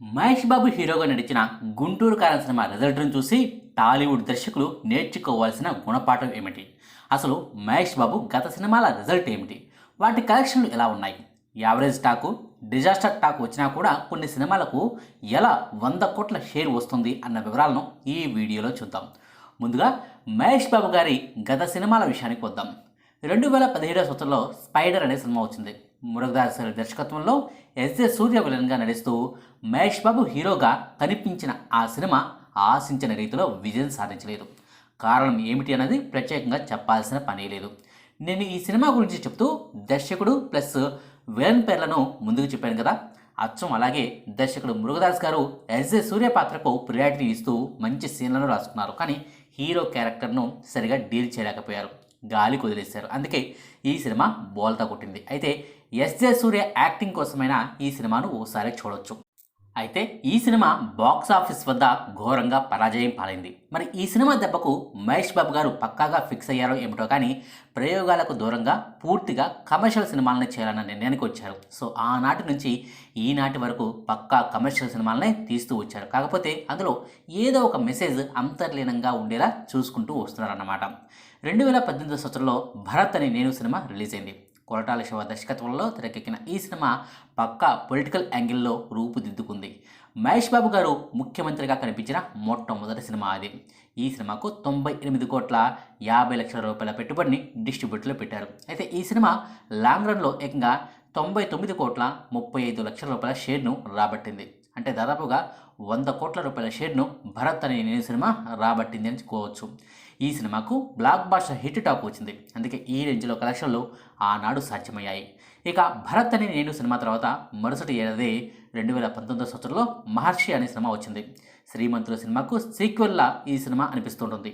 మహేష్ బాబు హీరోగా నడిచిన గుంటూరు కారం సినిమా రిజల్ట్ను చూసి టాలీవుడ్ దర్శకులు నేర్చుకోవాల్సిన గుణపాఠం ఏమిటి? అసలు మహేష్ బాబు గత సినిమాల రిజల్ట్ ఏమిటి? వాటి కలెక్షన్లు ఎలా ఉన్నాయి? యావరేజ్ టాకు డిజాస్టర్ టాక్ వచ్చినా కూడా కొన్ని సినిమాలకు ఎలా వంద కోట్ల షేర్ వస్తుంది అన్న వివరాలను ఈ వీడియోలో చూద్దాం. ముందుగా మహేష్ బాబు గారి గత సినిమాల విషయానికి వద్దాం. రెండు వేల పదిహేడవ సంవత్సరంలో స్పైడర్ అనే సినిమా వచ్చింది. మురుగదాస్ గారి దర్శకత్వంలో ఎస్ఏ సూర్య విలన్గా నడుస్తూ మహేష్ బాబు హీరోగా కనిపించిన ఆ సినిమా ఆశించిన రీతిలో విజయం సాధించలేదు. కారణం ఏమిటి అన్నది ప్రత్యేకంగా చెప్పాల్సిన పని లేదు. నేను ఈ సినిమా గురించి చెప్తూ దర్శకుడు ప్లస్ విలన్ పేర్లను ముందుకు చెప్పాను కదా. అచ్చం అలాగే దర్శకుడు మురుగదాస్ గారు ఎస్ఏ సూర్య పాత్రకు ప్రియారిటీ ఇస్తూ మంచి సీన్లను రాసుకున్నారు. కానీ హీరో క్యారెక్టర్ను సరిగా డీల్ చేయలేకపోయారు. గాలి కుదిలేశారు. అందుకే ఈ సినిమా బోల్తా కొట్టింది. అయితే ఎస్జే సూర్య యాక్టింగ్ కోసమైనా ఈ సినిమాను ఓసారి చూడొచ్చు. అయితే ఈ సినిమా బాక్స్ ఆఫీస్ వద్ద ఘోరంగా పరాజయం పాలైంది. మరి ఈ సినిమా దెబ్బకు మహేష్ బాబు గారు పక్కాగా ఫిక్స్ అయ్యారో ఏమిటో కానీ ప్రయోగాలకు దూరంగా పూర్తిగా కమర్షియల్ సినిమాలనే చేయాలన్న నిర్ణయానికి వచ్చారు. సో ఆనాటి నుంచి ఈనాటి వరకు పక్కా కమర్షియల్ సినిమాలనే తీస్తూ వచ్చారు. కాకపోతే అందులో ఏదో ఒక మెసేజ్ అంతర్లీనంగా ఉండేలా చూసుకుంటూ వస్తున్నారన్నమాట. రెండు వేల పద్దెనిమిది సంవత్సరంలో భరత్ అనే నేను సినిమా రిలీజ్ అయింది. కొరటాల శివ దర్శకత్వంలో తెరకెక్కిన ఈ సినిమా పక్కా పొలిటికల్ యాంగిల్లో రూపుదిద్దుకుంది. మహేష్ బాబు గారు ముఖ్యమంత్రిగా కనిపించిన మొట్టమొదటి సినిమా అది. ఈ సినిమాకు తొంభై ఎనిమిది కోట్ల యాభై లక్షల రూపాయల పెట్టుబడిని డిస్ట్రిబ్యూటర్లో పెట్టారు. అయితే ఈ సినిమా లాంగ్ రన్లో ఏకంగా తొంభై తొమ్మిది కోట్ల ముప్పై ఐదు లక్షల రూపాయల షేర్ను రాబట్టింది. అంటే దాదాపుగా వంద కోట్ల రూపాయల షేర్ను భరత్ అనే నేను సినిమా రాబట్టింది అని చెప్పుకోవచ్చు. ఈ సినిమాకు బ్లాక్ బాస్టర్ హిట్ టాక్ వచ్చింది. అందుకే ఈ రేంజ్లో కలెక్షన్లు ఆనాడు సాధ్యమయ్యాయి. ఇక భరత్ అనే నేను సినిమా తర్వాత మరుసటి ఏడాది రెండు వేల పంతొమ్మిదో సంవత్సరంలో మహర్షి అనే సినిమా వచ్చింది. శ్రీమంతుల సినిమాకు సీక్వెల్లా ఈ సినిమా అనిపిస్తుంటుంది.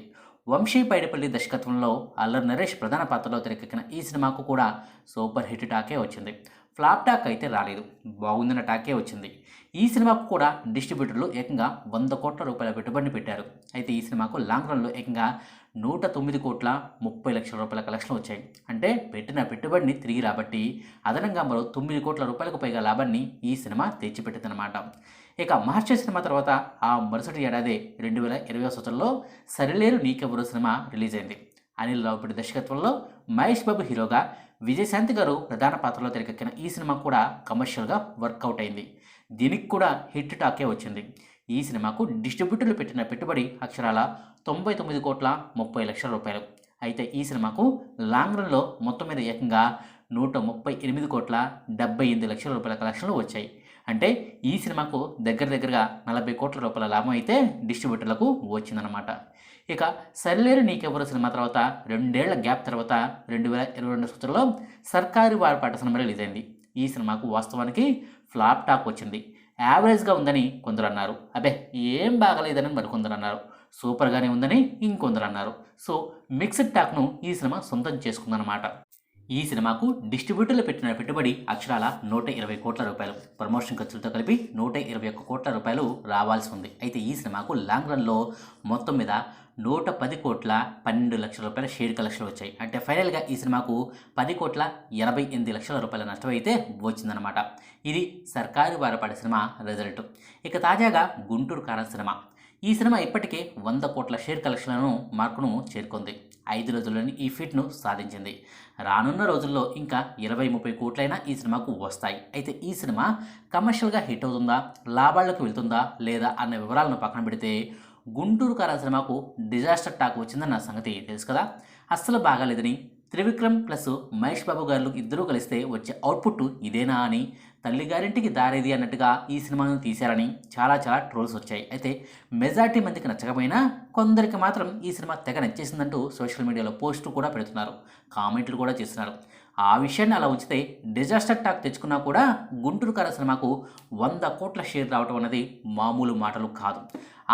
వంశీ పైడిపల్లి దర్శకత్వంలో అల్లర్ నరేష్ ప్రధాన పాత్రలో తెరకెక్కిన ఈ సినిమాకు కూడా సూపర్ హిట్ టాకే వచ్చింది. ఫ్లాప్ టాక్ అయితే రాలేదు. బాగుందన్న టాకే వచ్చింది. ఈ సినిమాకు కూడా డిస్ట్రిబ్యూటర్లు ఏకంగా వంద కోట్ల రూపాయల పెట్టుబడిని పెట్టారు. అయితే ఈ సినిమాకు లాంగ్ రన్లో ఏకంగా నూట తొమ్మిది కోట్ల ముప్పై లక్షల రూపాయల కలెక్షన్లు వచ్చాయి. అంటే పెట్టిన పెట్టుబడిని తిరిగి రాబట్టి అదనంగా మరో తొమ్మిది కోట్ల రూపాయలకు పైగా లాభాన్ని ఈ సినిమా తెచ్చిపెట్టిందనమాట ఇక మహర్షి సినిమా తర్వాత ఆ మరుసటి ఏడాది రెండు వేల ఇరవై సంవత్సరంలో సరిలేరు నీకెవరు సినిమా రిలీజ్ అయింది అనిల్ రావుపూడి దర్శకత్వంలో మహేష్ బాబు హీరోగా విజయశాంతి గారు ప్రధాన పాత్రలో తెరకెక్కిన ఈ సినిమా కూడా కమర్షియల్గా వర్కౌట్ అయింది. దీనికి కూడా హిట్ టాకే వచ్చింది. ఈ సినిమాకు డిస్ట్రిబ్యూటర్లు పెట్టిన పెట్టుబడి అక్షరాల తొంభై తొమ్మిది కోట్ల ముప్పై లక్షల రూపాయలు. అయితే ఈ సినిమాకు లాంగ్ రన్లో మొత్తం మీద ఏకంగా నూట ముప్పై ఎనిమిది కోట్ల డెబ్బై ఎనిమిది లక్షల రూపాయల కలెక్షన్లు వచ్చాయి. అంటే ఈ సినిమాకు దగ్గర దగ్గరగా నలభై కోట్ల రూపాయల లాభం అయితే డిస్ట్రిబ్యూటర్లకు వచ్చిందనమాట ఇక సరిలేరు నీకెవరు సినిమా తర్వాత రెండేళ్ళ గ్యాప్ తర్వాత రెండు వేల ఇరవై రెండు సంవత్సరంలో సర్కారు వారిపాట సినిమా రిలీజ్ అయింది. ఈ సినిమాకు వాస్తవానికి ఫ్లాప్ టాక్ వచ్చింది. యావరేజ్గా ఉందని కొందరు అన్నారు. అబే ఏం బాగలేదని మరికొందరు అన్నారు. సూపర్గానే ఉందని ఇంకొందరు అన్నారు. సో మిక్స్డ్ టాక్ను ఈ సినిమా సొంతం చేసుకుందన్నమాట. ఈ సినిమాకు డిస్ట్రిబ్యూటర్లు పెట్టిన పెట్టుబడి అక్షరాల నూట ఇరవై కోట్ల రూపాయలు. ప్రమోషన్ ఖర్చులతో కలిపి నూట ఇరవై ఒక్క కోట్ల రూపాయలు రావాల్సి ఉంది. అయితే ఈ సినిమాకు లాంగ్ రన్లో మొత్తం మీద నూట పది కోట్ల పన్నెండు లక్షల రూపాయల షేర్ కలెక్షన్లు వచ్చాయి. అంటే ఫైనల్గా ఈ సినిమాకు పది కోట్ల ఎనభై ఎనిమిది లక్షల రూపాయల నష్టం అయితే వచ్చిందనమాట ఇది సర్కారు వారపాటి సినిమా రిజల్ట్. ఇక తాజాగా గుంటూరు కారం సినిమా. ఈ సినిమా ఇప్పటికే వంద కోట్ల షేర్ కలెక్షన్లను మార్కును చేరుకుంది. ఐదు రోజుల్లోని ఈ ఫిట్ను సాధించింది. రానున్న రోజుల్లో ఇంకా ఇరవై ముప్పై కోట్లైనా ఈ సినిమాకు వస్తాయి. అయితే ఈ సినిమా కమర్షియల్గా హిట్ అవుతుందా? లాభాలకు వెళ్తుందా? లేదా అన్న వివరాలను పక్కన పెడితే గుంటూరు కారా సినిమాకు డిజాస్టర్ టాక్ వచ్చిందన్న సంగతి తెలుసు కదా? అస్సలు బాగాలేదని త్రివిక్రమ్ ప్లస్ మహేష్ బాబు గారు ఇద్దరూ కలిస్తే వచ్చే అవుట్పుట్ ఇదేనా అని తల్లి గారింటికి దారేది అన్నట్టుగా ఈ సినిమాను తీశారని చాలా చాలా ట్రోల్స్ వచ్చాయి. అయితే మెజార్టీ మందికి నచ్చకపోయినా కొందరికి మాత్రం ఈ సినిమా తెగ నచ్చేసిందంటూ సోషల్ మీడియాలో పోస్టులు కూడా పెడుతున్నారు. కామెంట్లు కూడా చేస్తున్నారు. ఆ విషయాన్ని అలా ఉంచితే డిజాస్టర్ టాక్ తెచ్చుకున్నా కూడా గుంటూరు కార సినిమాకు వంద కోట్ల షేర్ రావడం అన్నది మామూలు మాటలు కాదు.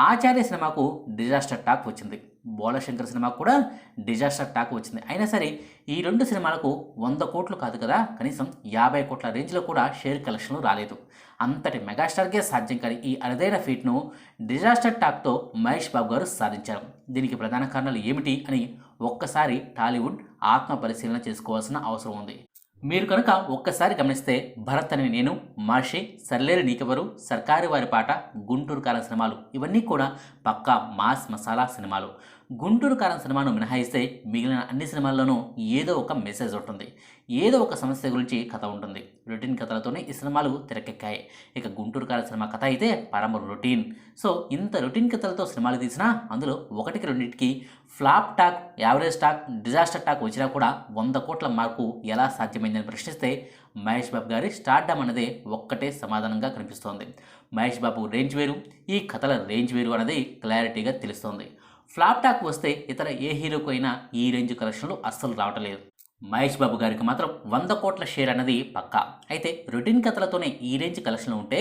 ఆచార్య సినిమాకు డిజాస్టర్ టాక్ వచ్చింది. బోలశంకర్ సినిమాకు కూడా డిజాస్టర్ టాక్ వచ్చింది. అయినా సరే ఈ రెండు సినిమాలకు వంద కోట్లు కాదు కదా? కనీసం యాభై కోట్ల రేంజ్లో కూడా షేర్ కలెక్షన్లు రాలేదు. అంతటి మెగాస్టార్కే సాధ్యం కాని ఈ అరుదైన ఫీట్ను డిజాస్టర్ టాక్తో మహేష్ బాబు గారు సాధించారు. దీనికి ప్రధాన కారణాలు ఏమిటి అని ఒక్కసారి టాలీవుడ్ ఆత్మ పరిశీలన చేసుకోవాల్సిన అవసరం ఉంది. మీరు కనుక ఒక్కసారి గమనిస్తే భరత్ అని నేను మహర్షి సర్లేరు నీకెవరు సర్కారు వారి పాట గుంటూరు కాలం సినిమాలు ఇవన్నీ కూడా పక్కా మాస్ మసాలా సినిమాలు. గుంటూరు కారం సినిమాను మినహాయిస్తే మిగిలిన అన్ని సినిమాల్లోనూ ఏదో ఒక మెసేజ్ ఉంటుంది ఏదో ఒక సమస్య గురించి కథ ఉంటుంది. రొటీన్ కథలతోనే ఈ సినిమాలు తెరకెక్కాయి. ఇక గుంటూరు కారం సినిమా కథ అయితే పరమ రొటీన్ సో ఇంత రొటీన్ కథలతో సినిమాలు తీసినా అందులో ఒకటికి రెండింటికి flop talk average talk disaster talk వచ్చినా కూడా వంద కోట్ల మార్కు ఎలా సాధ్యమైందని ప్రశ్నిస్తే మహేష్ బాబు గారి స్టార్డమ్ అనేది ఒక్కటే సమాధానంగా కనిపిస్తోంది. మహేష్ బాబు రేంజ్ వేరు ఈ కథల రేంజ్ వేరు అనేది క్లారిటీగా తెలుస్తోంది. ఫ్లాప్ టాక్ వస్తే ఇతర ఏ హీరోకు అయినా ఈ రేంజ్ కలెక్షన్లు అస్సలు రావటలేదు. మహేష్ బాబు గారికి మాత్రం వంద కోట్ల షేర్ అన్నది పక్కా. అయితే రొటీన్ కథలతోనే ఈ రేంజ్ కలెక్షన్లు ఉంటే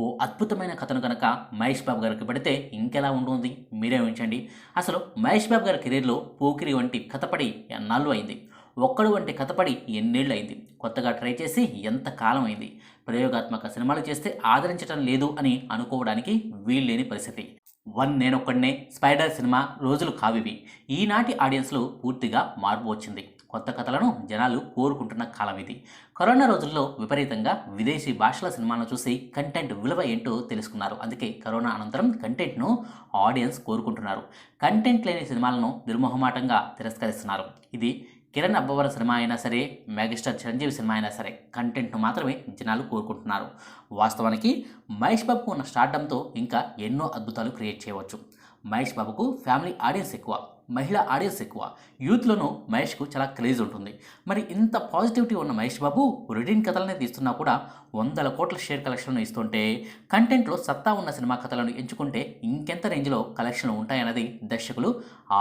ఓ అద్భుతమైన కథను కనుక మహేష్ బాబు గారికి పెడితే ఇంకెలా ఉంటుంది? మీరే ఉంచండి అసలు మహేష్ బాబు గారి కెరీర్లో పోకిరి వంటి కథపడి ఎన్నాళ్ళు అయింది? ఒక్కడు వంటి కథపడి ఎన్నేళ్ళు అయింది? కొత్తగా ట్రై చేసి ఎంత కాలం అయింది? ప్రయోగాత్మక సినిమాలు చేస్తే ఆదరించడం లేదు అని అనుకోవడానికి వీల్లేని పరిస్థితి. వన్ నేనొక్కడనే స్పైడర్ సినిమా రోజులు కావివి. ఈనాటి ఆడియన్స్లో పూర్తిగా మార్పు వచ్చింది. కొత్త కథలను జనాలు కోరుకుంటున్న కాలం ఇది. కరోనా రోజుల్లో విపరీతంగా విదేశీ భాషల సినిమాలను చూసి కంటెంట్ విలువ ఏంటో తెలుసుకున్నారు. అందుకే కరోనా అనంతరం కంటెంట్ను ఆడియన్స్ కోరుకుంటున్నారు. కంటెంట్ లేని సినిమాలను నిర్మోహమాటంగా తిరస్కరిస్తున్నారు. ఇది కిరణ్ అబ్బవర సినిమా అయినా సరే మెగాస్టార్ చిరంజీవి సినిమా అయినా సరే కంటెంట్ను మాత్రమే జనాలు కోరుకుంటున్నారు. వాస్తవానికి మహేష్ బాబుకు ఉన్న స్టార్డంతో ఇంకా ఎన్నో అద్భుతాలు క్రియేట్ చేయవచ్చు. మహేష్ బాబుకు ఫ్యామిలీ ఆడియన్స్ ఎక్కువ మహిళా ఆడియన్స్ ఎక్కువ యూత్లోనూ మహేష్కు చాలా క్రేజ్ ఉంటుంది. మరి ఇంత పాజిటివిటీ ఉన్న మహేష్ బాబు రొటీన్ కథలనే తీస్తున్నా కూడా వందల కోట్ల షేర్ కలెక్షన్లు ఇస్తుంటే కంటెంట్లో సత్తా ఉన్న సినిమా కథలను ఎంచుకుంటే ఇంకెంత రేంజ్లో కలెక్షన్లు ఉంటాయన్నది దర్శకులు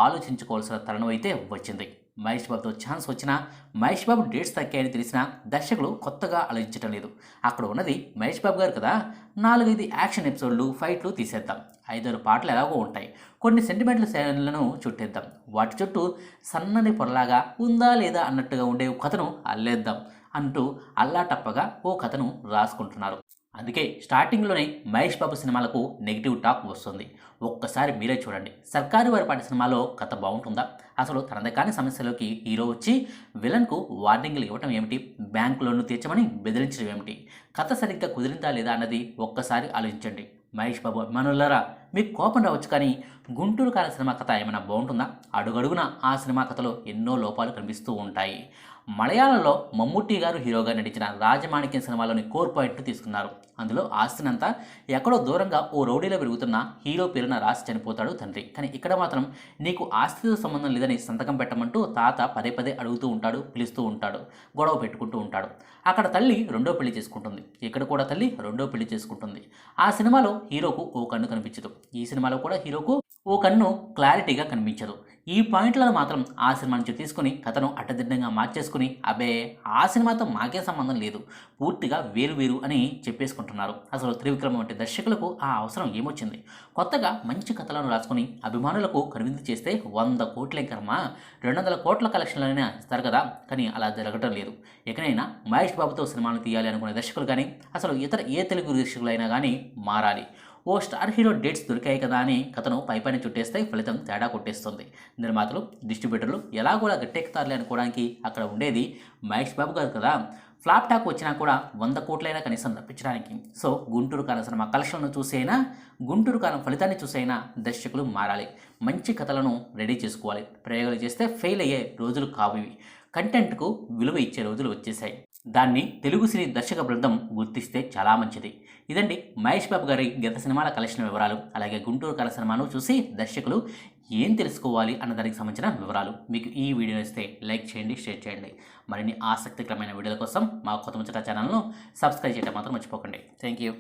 ఆలోచించుకోవాల్సిన తరుణం అయితే వచ్చింది. మహేష్ బాబుతో ఛాన్స్ వచ్చినా మహేష్ బాబు డేట్స్ తగ్గాయని తెలిసినా దర్శకులు కొత్తగా ఆలోచించడం లేదు. అక్కడ ఉన్నది మహేష్ బాబు గారు కదా నాలుగైదు యాక్షన్ ఎపిసోడ్లు ఫైట్లు తీసేద్దాం. ఐదారు పాటలు ఎలాగో ఉంటాయి. కొన్ని సెంటిమెంటల్ శైలులను చుట్టేద్దాం. వాటి చుట్టూ సన్నని పొరలాగా ఉందా లేదా అన్నట్టుగా ఉండే కథను అల్లేద్దాం అంటూ అల్లాటప్పగా ఓ కథను రాసుకుంటున్నారు. అందుకే స్టార్టింగ్లోనే మహేష్ బాబు సినిమాలకు నెగిటివ్ టాక్ వస్తుంది. ఒక్కసారి మీరే చూడండి. సర్కారు వారి పాటి సినిమాలో కథ బాగుంటుందా? అసలు తనది కాని సమస్యలోకి హీరో వచ్చి విలన్కు వార్నింగ్లు ఇవ్వటం ఏమిటి? బ్యాంకు లోన్ను తీర్చమని బెదిరించడం ఏమిటి? కథ సరిగ్గా కుదిరిందా లేదా అన్నది ఒక్కసారి ఆలోచించండి. మహేష్ బాబు అభిమానులారా మీకు కోపం రావచ్చు కానీ గుంటూరు కాల సినిమా కథ ఏమైనా బాగుంటుందా? అడుగడుగున ఆ సినిమా కథలో ఎన్నో లోపాలు కనిపిస్తూ ఉంటాయి. మలయాళంలో మమ్ముట్టి గారు హీరోగా నటించిన రాజమాణిక్యం సినిమాలోని కోర్ పాయింట్ను తీసుకున్నారు. అందులో ఆస్తినంతా ఎక్కడో దూరంగా ఓ రౌడీలో పెరుగుతున్న హీరో పేరున రాసి చనిపోతాడు తండ్రి. కానీ ఇక్కడ మాత్రం నీకు ఆస్తితో సంబంధం లేదని సంతకం పెట్టమంటూ తాత పదే పదే అడుగుతూ ఉంటాడు పిలుస్తూ ఉంటాడు గొడవ పెట్టుకుంటూ ఉంటాడు. అక్కడ తల్లి రెండో పెళ్ళి చేసుకుంటుంది. ఇక్కడ కూడా తల్లి రెండో పెళ్ళి చేసుకుంటుంది. ఆ సినిమాలో హీరోకు ఓ కన్ను కనిపించదు. ఈ సినిమాలో కూడా హీరోకు ఓ కన్ను క్లారిటీగా కనిపించదు. ఈ పాయింట్లను మాత్రం ఆ సినిమా నుంచి తీసుకుని కథను అడ్డదిడ్డంగా మార్చేసుకుని అబే ఆ సినిమాతో మాకే సంబంధం లేదు పూర్తిగా వేరు వేరు అని చెప్పేసుకుంటున్నారు. అసలు త్రివిక్రమ వంటి దర్శకులకు ఆ అవసరం ఏమొచ్చింది? కొత్తగా మంచి కథలను రాసుకుని అభిమానులకు కనువిందు చేస్తే వంద కోట్లే కర్మ? రెండు వందల కోట్ల కలెక్షన్లైనా ఇస్తారు కదా? కానీ అలా జరగటం లేదు. ఎక్కడైనా మహేష్ బాబుతో సినిమాను తీయాలి అనుకునే దర్శకులు కానీ అసలు ఇతర ఏ తెలుగు దర్శకులైనా కానీ మారాలి. ఓ స్టార్ హీరో డేట్స్ దొరికాయి కదా అని కథను పైపైన చుట్టేస్తే ఫలితం తేడా కొట్టేస్తుంది. నిర్మాతలు డిస్ట్రిబ్యూటర్లు ఎలాగోలా గట్టెక్కుతారులే అనుకోవడానికి అక్కడ ఉండేది మహేష్ బాబు గారు కదా. ఫ్లాప్ టాక్ వచ్చినా కూడా వంద కోట్లైనా కనీసం తప్పించడానికి. సో గుంటూరు కాలం సినిమా కలెక్షన్లను చూసైనా గుంటూరు కాలం ఫలితాన్ని చూసైనా దర్శకులు మారాలి. మంచి కథలను రెడీ చేసుకోవాలి. ప్రయోగాలు చేస్తే ఫెయిల్ అయ్యే రోజులు కావు ఇవి. కంటెంట్కు విలువ ఇచ్చే రోజులు వచ్చేసాయి. దాన్ని తెలుగు సినీ దర్శక బృందం గుర్తిస్తే చాలా మంచిది. ఇదండి మహేష్ బాబు గారి గత సినిమాల కలెక్షన్ వివరాలు. అలాగే గుంటూరు కళ సినిమాను చూసి దర్శకులు ఏం తెలుసుకోవాలి అన్న దానికి సంబంధించిన వివరాలు. మీకు ఈ వీడియో ఇస్తే లైక్ చేయండి షేర్ చేయండి. మరిన్ని ఆసక్తికరమైన వీడియోల కోసం మా కొత్త ముచ్చట ఛానల్ను సబ్స్క్రైబ్ చేయడం మాత్రం మర్చిపోకండి. Thank you